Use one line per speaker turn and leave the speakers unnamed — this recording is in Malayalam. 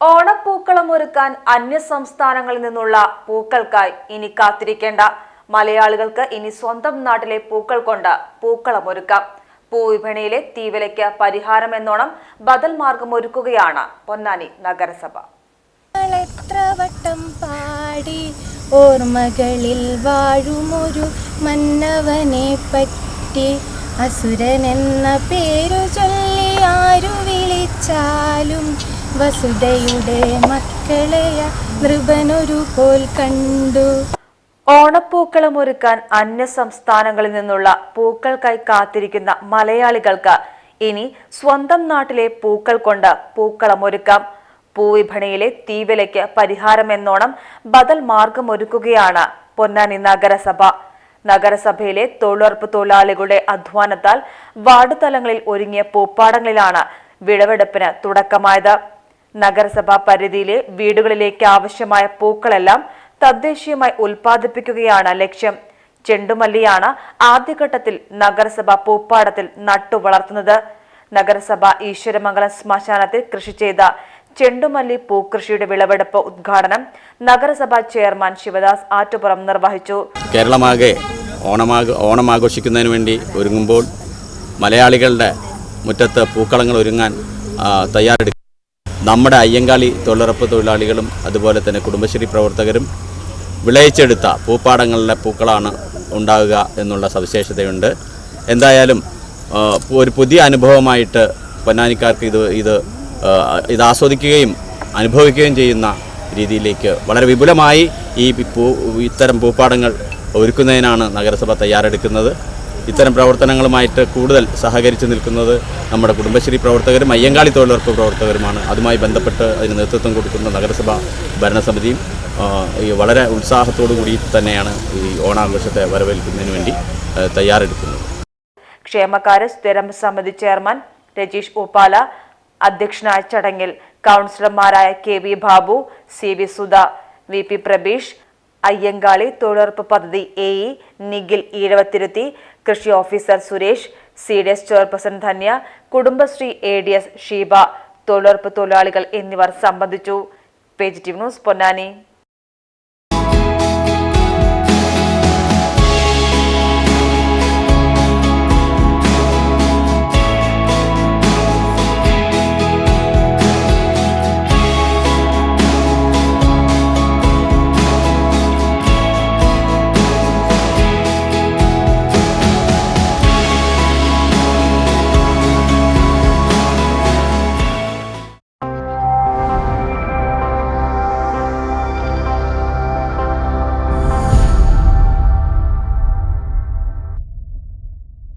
ഓണപ്പൂക്കളം ഒരുക്കാൻ അന്യ സംസ്ഥാനങ്ങളിൽ നിന്നുള്ള പൂക്കൾക്കായി ഇനി കാത്തിരിക്കേണ്ട. മലയാളികൾക്ക് ഇനി സ്വന്തം നാട്ടിലെ പൂക്കൾ കൊണ്ട് പൂക്കളം ഒരുക്കാം. പൂവിപണിയിലെ തീവിലയ്ക്ക് പരിഹാരം എന്നോണം ബദൽ മാർഗം ഒരുക്കുകയാണ് പൊന്നാനി നഗരസഭ.
പാടി ഓർമ്മകളിൽ വാഴുമൊരു മന്നവനെ പറ്റി അസുരൻ എന്ന പേരു ചൊല്ലി ആരു വിളിച്ചാലും വസുതയുടെ മക്കളെയ നൃപനൊരു പോൽ കണ്ടു.
ഓണപ്പൂക്കളം ഒരുക്കാൻ അന്യ സംസ്ഥാനങ്ങളിൽ നിന്നുള്ള പൂക്കൾക്കായി കാത്തിരിക്കുന്ന മലയാളികൾക്ക് ഇനി സ്വന്തം നാട്ടിലെ പൂക്കൾ കൊണ്ട് പൂക്കളം ഒരുക്കാം. പൂവിപണിയിലെ തീവിലയ്ക്ക് പരിഹാരമെന്നോണം ബദൽ മാർഗമൊരുക്കുകയാണ് പൊന്നാനി നഗരസഭ. നഗരസഭയിലെ തൊഴിലുറപ്പ് തൊഴിലാളികളുടെ അധ്വാനത്താൽ വാർഡ് തലങ്ങളിൽ ഒരുങ്ങിയ പൂപ്പാടങ്ങളിലാണ് വിളവെടുപ്പിന് തുടക്കമായത്. നഗരസഭാ പരിധിയിലെ വീടുകളിലേക്ക് ആവശ്യമായ പൂക്കളെല്ലാം തദ്ദേശീയമായി ഉൽപ്പാദിപ്പിക്കുകയാണ് ലക്ഷ്യം. ചെണ്ടുമല്ലിയാണ് ആദ്യഘട്ടത്തിൽ നഗരസഭ പൂപ്പാടത്തിൽ നട്ടുവളർത്തുന്നത് നഗരസഭ ഈശ്വരമംഗലം ശ്മശാനത്തിൽ കൃഷി ചെയ്ത ചെണ്ടുമല്ലി പൂക്കൃഷിയുടെ വിളവെടുപ്പ് ഉദ്ഘാടനം നഗരസഭാ ചെയർമാൻ ശിവദാസ് ആറ്റുപുറം നിർവഹിച്ചു.
കേരളമാകെ ഓണമാക ഓണം ആഘോഷിക്കുന്നതിന് വേണ്ടി ഒരുങ്ങുമ്പോൾ മലയാളികളുടെ മുറ്റത്ത് പൂക്കളങ്ങൾ ഒരുങ്ങാൻ തയ്യാറെടുക്കും നമ്മുടെ അയ്യങ്കാളി തൊഴിലുറപ്പ് തൊഴിലാളികളും അതുപോലെ തന്നെ കുടുംബശ്രീ പ്രവർത്തകരും വിളയിച്ചെടുത്ത പൂപ്പാടങ്ങളിലെ പൂക്കളാണ് ഉണ്ടാകുക എന്നുള്ള സവിശേഷതയുണ്ട്. എന്തായാലും ഒരു പുതിയ അനുഭവമായിട്ട് പൊന്നാനിക്കാർക്ക് ഇത് ഇത് ഇത് ആസ്വദിക്കുകയും അനുഭവിക്കുകയും ചെയ്യുന്ന രീതിയിലേക്ക് വളരെ വിപുലമായി ഈ പൂ ഇത്തരം പൂപ്പാടങ്ങൾ ഒരുക്കുന്നതിനാണ് നഗരസഭ തയ്യാറെടുക്കുന്നത്. ഇത്തരം പ്രവർത്തനങ്ങളുമായിട്ട് കൂടുതൽ സഹകരിച്ച് നിൽക്കുന്നത് നമ്മുടെ കുടുംബശ്രീ പ്രവർത്തകരും അയ്യങ്കാളി തൊഴിലുറപ്പ് പ്രവർത്തകരുമാണ്. അതുമായി ബന്ധപ്പെട്ട് അതിന് നേതൃത്വം കൊടുക്കുന്ന നഗരസഭ ഭരണസമിതിയും വളരെ ഉത്സാഹത്തോടു കൂടി തന്നെയാണ് ഈ ഓണാഘോഷത്തെ വരവേൽക്കുന്നതിന് വേണ്ടി തയ്യാറെടുക്കുന്നത്.
ക്ഷേമകാര്യ സ്ഥിരം സമിതി ചെയർമാൻ രജീഷ് ഉപ്പാല അധ്യക്ഷനായ ചടങ്ങിൽ കൗൺസിലർമാരായ K V Babu C V Sudha V P Prabeesh Ayyankali തൊഴിലുറപ്പ് പദ്ധതി എ ഇ നിഖിൽ ഈഴവത്തിരുത്തി കൃഷി officer Suresh C D S chairperson Dhanya Kudumbashree A D S Sheeba തൊഴിലുറപ്പ് തൊഴിലാളികൾ എന്നിവർ സംബന്ധിച്ചു. Page T news Ponnani.